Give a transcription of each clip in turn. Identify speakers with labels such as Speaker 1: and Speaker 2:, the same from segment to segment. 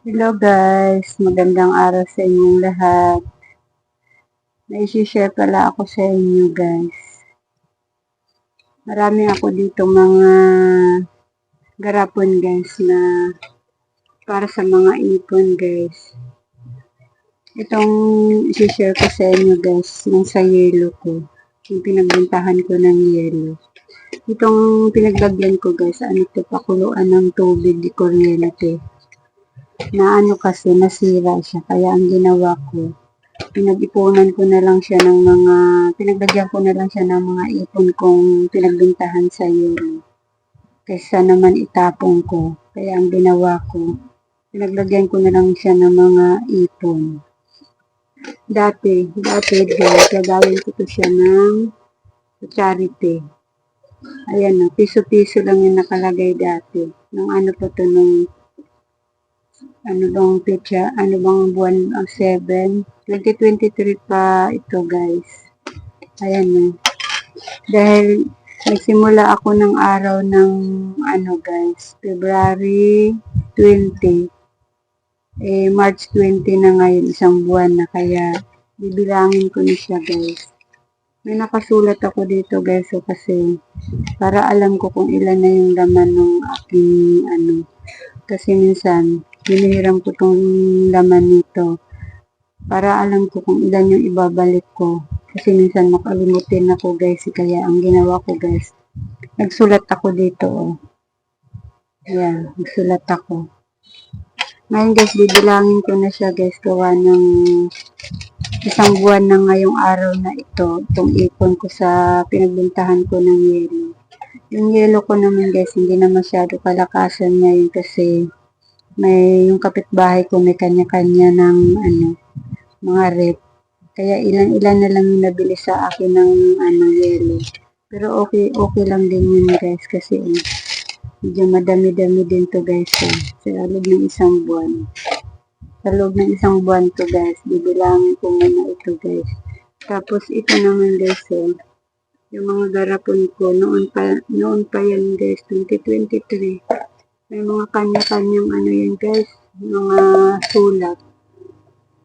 Speaker 1: Hello guys, magandang araw sa inyong lahat. Naisishare pala ako sa inyo guys. Marami ako dito mga garapon guys na para sa mga ipon guys. Itong isishare ko sa inyo guys, yung sa yelo ko. Yung pinagbintahan ko ng yelo. Itong pinaglagyan ko guys, ano to, pakuluan ng tubig di kuryente na ano kasi nasira siya. Kaya ang ginawa ko, pinag-ipunan ko na lang siya ng mga, pinaglagyan ko na lang siya ng mga ipon kong pinagbintahan sa yun. Kaysa naman itapon ko. Kaya ang ginawa ko, pinaglagyan ko na lang siya ng mga ipon. Dati, dati guys, gagawin ko to siya ng charity. Ayan na, piso-piso lang yung nakalagay dati. Nung ano pa to, nung ano bang petsa, ano bang buwan ang 7, 2023 pa ito guys. Ayan na. Dahil nagsimula ako ng araw ng ano guys, February 20. Eh, March 20 na ngayon, isang buwan na kaya bibilangin ko na siya guys. May nakasulat ako dito guys so kasi para alam ko kung ilan na yung laman ng aking ano. Kasi minsan, hinihiram ko tong laman nito para alam ko kung ilan yung ibabalik ko. Kasi minsan makalimutin ako guys, kaya ang ginawa ko guys, nagsulat ako dito oh. Ayan, nagsulat ako. Ngayon guys, bibilangin ko na siya guys, gawa ng isang buwan na ngayong araw na ito, itong ipon ko sa pinagbintahan ko ng yelo. Yung yelo ko naman guys, hindi na masyado kalakasan ngayon kasi may yung kapitbahay ko may kanya-kanya ng ano, mga rep. Kaya ilan-ilan na lang yung nabili sa akin ng ano, yelo. Pero okay, okay lang din yun guys kasi eh, medyo madami-dami din to guys eh, sa loob ng isang buwan. Sa loob ng isang buwan to guys, bibilangin ko muna ito guys. Tapos ito naman guys eh, yung mga garapon ko noon pa, noon pa yan guys, 2023. May mga kanya-kanyang ano yan guys, mga sulat.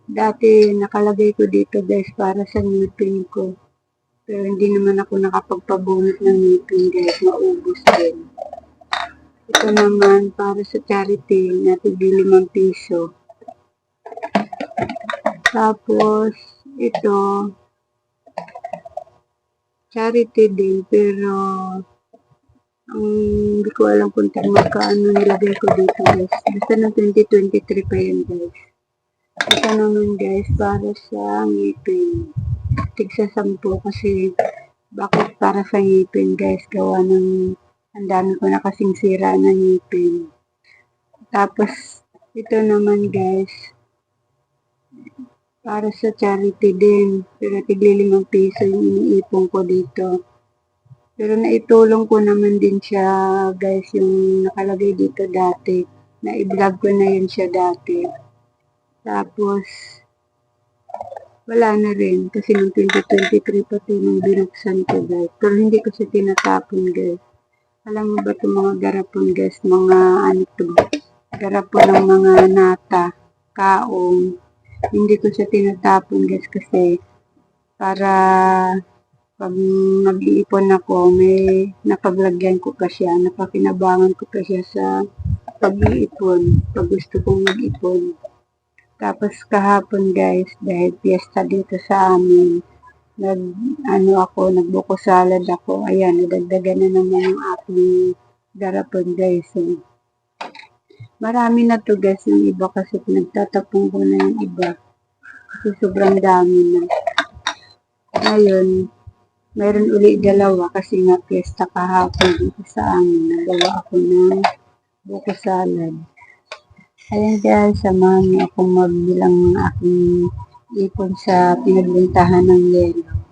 Speaker 1: Dati nakalagay ko dito guys para sa ngipin ko. Pero hindi naman ako nakapagpabunot ng ngipin guys, maubos din. Ito naman para sa charity na tigil 5 piso. Tapos ito charity din pero hindi ko alam kung magkaano nilagay ko dito guys. Basta ng 2023 pa yun guys. Ito naman guys para sa ngipin. Tigsa 10 kasi bakit para sa ngipin guys gawa ng ang dami ko na kasing sira ng ngipin. Tapos ito naman guys para sa charity din. Pero tigli limang piso yung iniipon ko dito. Pero naitulong ko naman din siya guys yung nakalagay dito dati. Na-vlog ko na yun siya dati. Tapos wala na rin kasi nung 2023 pa ito nung binuksan ko guys. Pero hindi ko siya tinatapon guys. Alam mo ba itong mga garapon guys, mga ano to, garapon ng mga nata, kaong. Hindi ko siya tinatapon guys kasi para pag nag-iipon ako, may napaglagyan ko pa siya, napakinabangan ko pa siya sa pag-iipon, pag gusto kong mag-ipon. Tapos kahapon guys, dahil piyesta dito sa amin, nag, ano ako, nagbuko salad ako. Ayan, nadagdagan na naman yung aking garapon guys. So, marami na to guys yung iba kasi nagtatapong ko na yung iba. Kasi sobrang dami na. Ngayon, mayroon uli dalawa kasi nga piyesta kahapon dito sa amin. Nagawa ako ng buko salad. Ayan guys, samahan niyo akong magbilang ng aking ipon sa pinagbintahan ng yelo.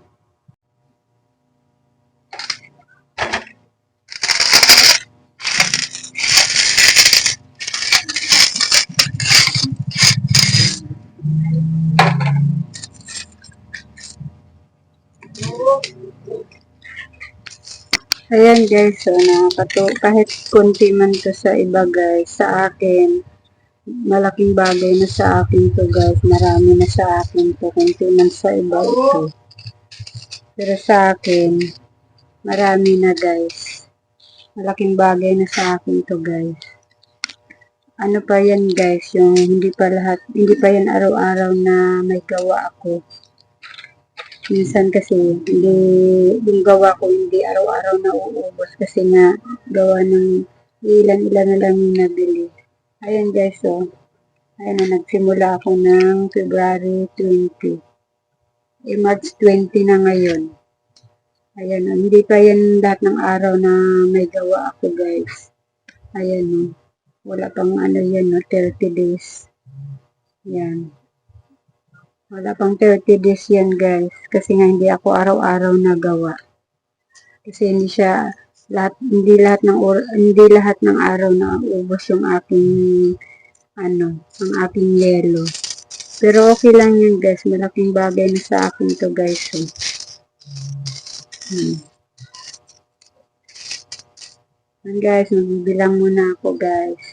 Speaker 1: Ayan guys, so nakakato, kahit konti man to sa iba guys, sa akin, malaking bagay na sa akin to guys. Marami na sa akin to. Kunti man sa iba ito. Pero sa akin, marami na guys. Malaking bagay na sa akin to guys. Ano pa yan guys, yung hindi pa lahat, hindi pa yan araw-araw na may gawa ako. Minsan kasi, hindi, yung gawa ko hindi araw-araw na uubos kasi nga gawa ng ilan-ilan na lang yung nabili. Ayan guys, oh. Ayan na, nagsimula ako ng February 20. Eh, March 20 na ngayon. Ayan, oh. hindi pa yan lahat ng araw na may gawa ako guys. Ayan, oh. Wala pang ano yan, no? 30 days. Yan. Wala pang 30 days yan, guys. Kasi nga hindi ako araw-araw nagawa. Kasi hindi siya lahat hindi lahat ng or, hindi lahat ng araw na ubos yung aking ano, ang aking yelo. Pero okay lang yun, guys. Malaking bagay na sa akin to, guys. So. Hmm. Yan, guys. Magbibilang muna ako, guys.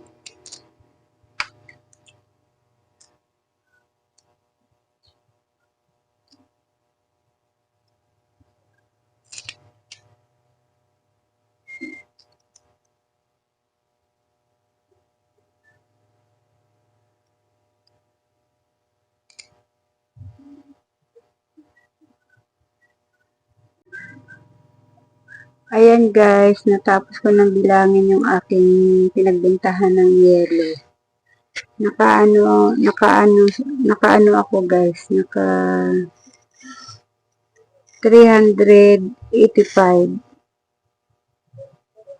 Speaker 1: Ayan guys, natapos ko nang bilangin yung aking pinagbentahan ng yelo. Nakaano, nakaano, nakaano ako guys, naka 385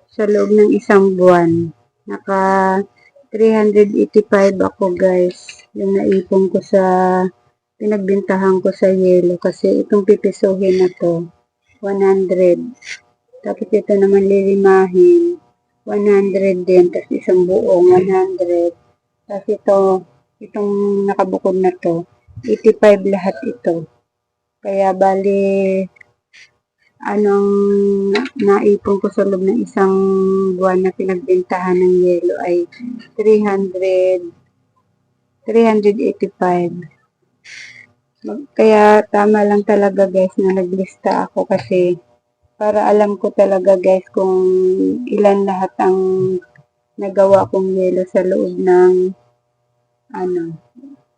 Speaker 1: sa loob ng isang buwan. Naka 385 ako guys. Yung naipon ko sa pinagbentahan ko sa yelo kasi itong pipisuhin na to 100. Tapos ito naman lilimahin 100 din. Tapos isang buong 100. Tapos ito, itong nakabukod na to 85 lahat ito. Kaya bali anong naipon ko sa loob ng isang buwan na pinagbentahan ng yelo ay 300 385 Mag- kaya tama lang talaga guys na naglista ako kasi para alam ko talaga guys kung ilan lahat ang nagawa kong yelo sa loob ng ano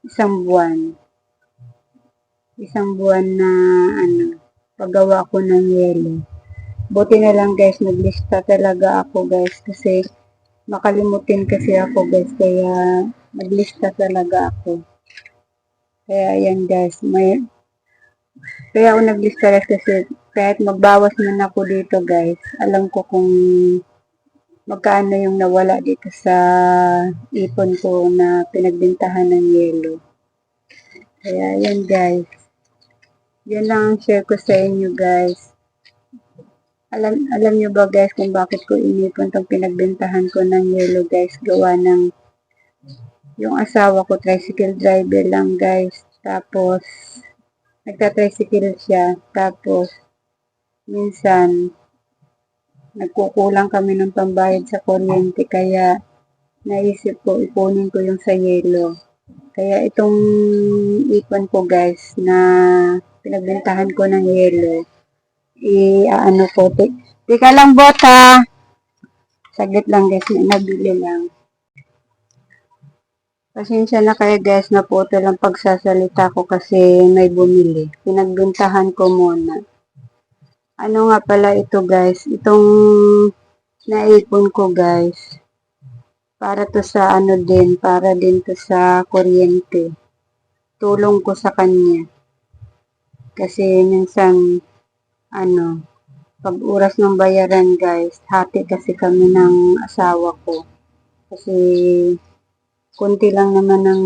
Speaker 1: isang buwan. Isang buwan na ano paggawa ko ng yelo. Buti na lang guys naglista talaga ako guys kasi makalimutin kasi ako guys kaya naglista talaga ako. Kaya ayan guys may kaya ako naglista kasi kahit magbawas man ako dito guys alam ko kung magkano yung nawala dito sa ipon ko na pinagbentahan ng yelo. Kaya ayan guys. Yun lang ang share ko sa inyo guys. Alam alam nyo ba guys kung bakit ko inipon tong pinagbentahan ko ng yelo guys? Gawa ng yung asawa ko tricycle driver lang guys. Tapos nagta-tricycle siya. Tapos minsan nagkukulang kami ng pambayad sa kuryente kaya naisip ko ipunin ko yung sa yelo kaya itong ipon ko guys na pinagbentahan ko ng yelo i ano ko te- teka lang bota saglit lang guys nabili lang Pasensya na kayo guys na po ito lang pagsasalita ko kasi may bumili. Pinagbentahan ko muna. Ano nga pala ito guys? Itong naipon ko guys. Para to sa ano din, para din to sa kuryente. Tulong ko sa kanya. Kasi minsan, ano, pag oras ng bayaran guys, hati kasi kami ng asawa ko. Kasi kunti lang naman ng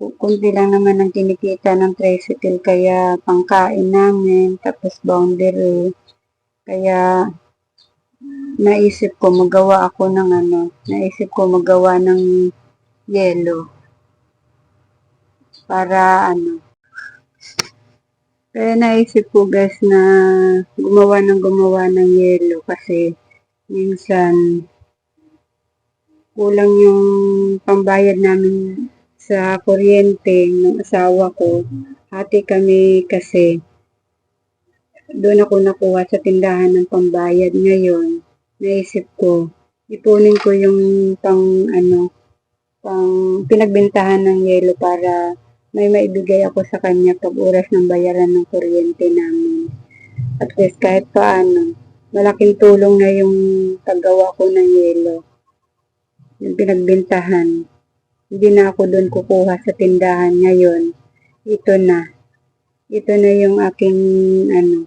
Speaker 1: kunti lang naman ang kinikita ng tricycle kaya pangkain namin tapos boundary. Kaya naisip ko magawa ako ng ano naisip ko magawa ng yelo. Para ano. Kaya naisip ko guys na gumawa ng gumawa ng yelo kasi minsan kulang yung pambayad namin sa kuryente ng asawa ko. Hati kami kasi doon ako nakuha sa tindahan ng pambayad ngayon. Naisip ko, ipunin ko yung pang ano, pang pinagbentahan ng yelo para may maibigay ako sa kanya pag oras ng bayaran ng kuryente namin. At least kahit paano, malaking tulong na yung paggawa ko ng yelo yung pinagbentahan. Hindi na ako doon kukuha sa tindahan ngayon. Ito na. Ito na yung aking ano.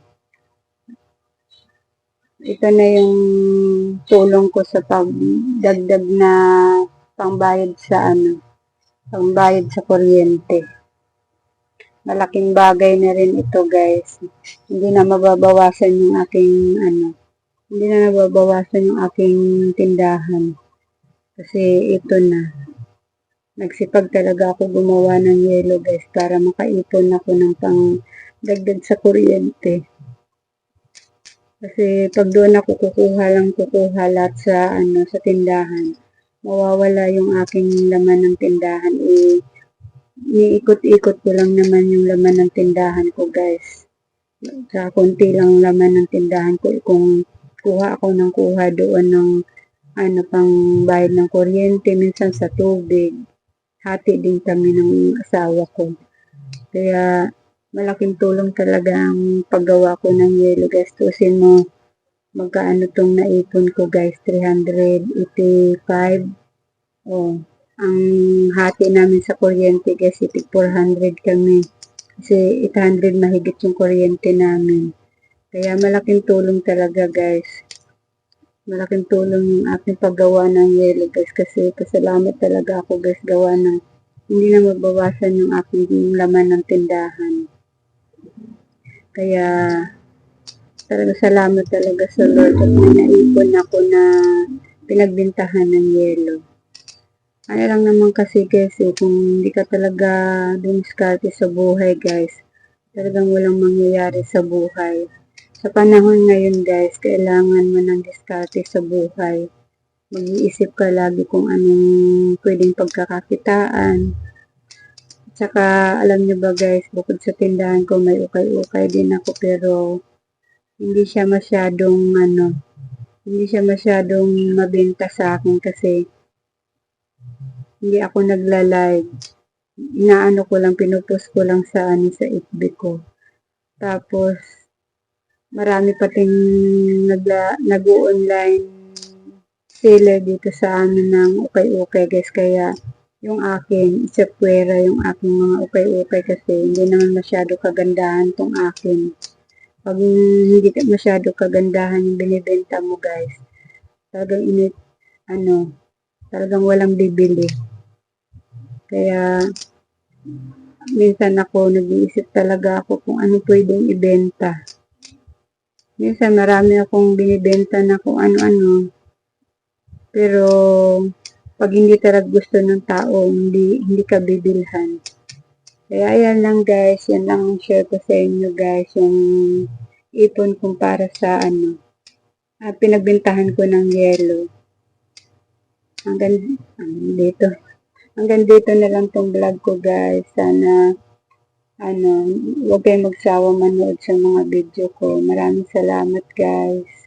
Speaker 1: Ito na yung tulong ko sa pagdagdag na pangbayad sa ano. Pangbayad sa kuryente. Malaking bagay na rin ito guys. Hindi na mababawasan yung aking ano. Hindi na nababawasan yung aking tindahan. Kasi ito na. Nagsipag talaga ako gumawa ng yelo guys para makaipon ako ng pang dagdag sa kuryente. Kasi pag doon ako kukuha lang kukuha lahat sa ano sa tindahan, mawawala yung aking laman ng tindahan. Eh, niikot-ikot ko lang naman yung laman ng tindahan ko guys. Sa konti lang laman ng tindahan ko. Kung kuha ako ng kuha doon ng ano pang bayad ng kuryente, minsan sa tubig. Hati din kami ng asawa ko. Kaya malaking tulong talaga ang paggawa ko ng yellow guys. Tusin mo magkaano tong naipon ko guys, 385. Oh, ang hati namin sa kuryente guys, itig 400 kami. Kasi 800 mahigit yung kuryente namin. Kaya malaking tulong talaga guys. Malaking tulong yung aking paggawa ng yellow guys kasi pasalamat talaga ako guys gawa ng hindi na mabawasan yung aking laman ng tindahan. Kaya talaga salamat talaga sa Lord at naipon ako na pinagbintahan ng yelo. Ano lang naman kasi guys eh, kung hindi ka talaga dumiskarte sa buhay guys, talagang walang mangyayari sa buhay. Sa panahon ngayon guys, kailangan mo ng diskarte sa buhay. Mag-iisip ka lagi kung anong pwedeng pagkakakitaan. At saka alam nyo ba guys, bukod sa tindahan ko may ukay-ukay din ako pero hindi siya masyadong ano, hindi siya masyadong mabenta sa akin kasi hindi ako nagla-live. Inaano ko lang, pinupost ko lang sa ano sa FB ko. Tapos, marami pating nagla, nag-online seller dito sa amin ng ukay-ukay guys. Kaya, yung akin, isapwera yung aking mga ukay-ukay kasi hindi naman masyado kagandahan tong akin pag hindi masyado kagandahan yung binibenta mo guys, talagang init, ano, talagang walang bibili. Kaya, minsan ako, nag-iisip talaga ako kung ano pwedeng ibenta. Minsan marami akong binibenta na kung ano-ano. Pero, pag hindi talaga gusto ng tao, hindi, hindi ka bibilhan. Kaya ayan lang guys, yan lang ang share ko sa inyo guys, yung ipon kong para sa ano, ah, pinagbintahan ko ng yellow. Hanggang, hanggang dito. Hanggang dito na lang tong vlog ko guys. Sana, ano, huwag kayong magsawa manood sa mga video ko. Maraming salamat guys.